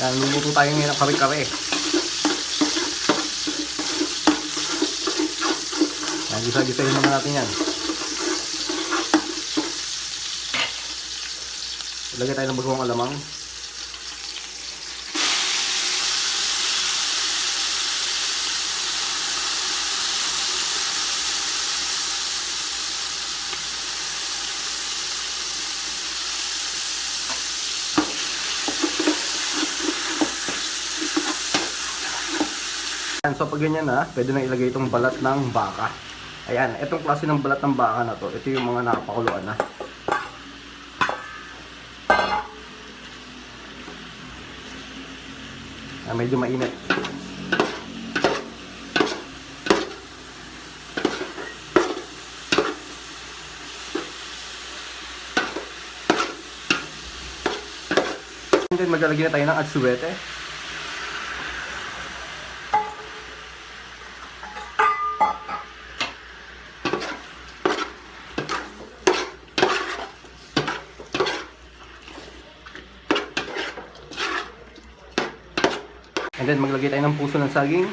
Yan, luluto tayo ngayon ng kare-kare. Yan, gisa-gisahin muna natin yan. Ilagay tayo ng bagong alamang. Yan, so pag ganyan na, pwede na ilagay itong balat ng baka. Ayan, itong klase ng balat ng baka na to, ito yung mga nakapakuluan na. Ah, medyo mainit. And then maglalagay na tayo ng atsuwete. And then maglagay tayo ng puso ng saging.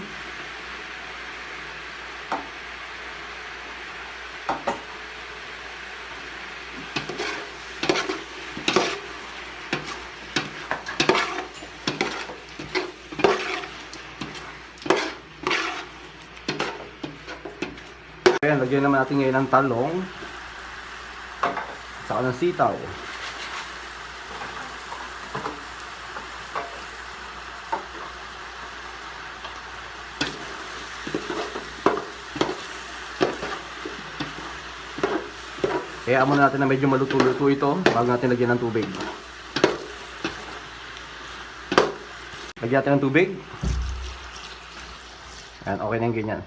Ayan, lagyan naman natin ngayon ng talong. Saka ng sitaw. Kaya muna natin na medyo maluto-luto ito bago natin lagyan ng tubig. Lagyan natin ng tubig. Ayan, okay na yung ganyan.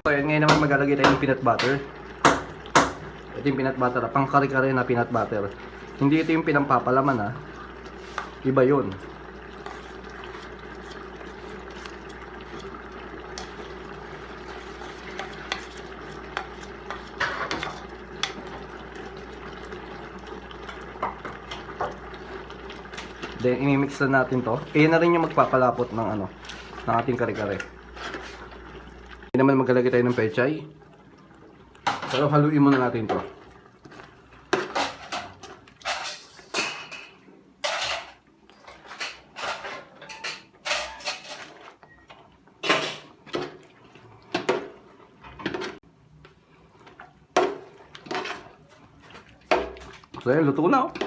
So, ayan, ngayon naman maglalagay tayo ng peanut butter. Ito yung peanut butter, pang kare-kare na peanut butter. Hindi ito yung pinampapalaman ha. Iba yun. Then, imimix na natin to. Eh, na rin yung magpapalapot ng ano, ng ating kare-kare. Hindi naman maglalagay tayo ng pechay. Pero haluin muna natin to. So, luto na oh.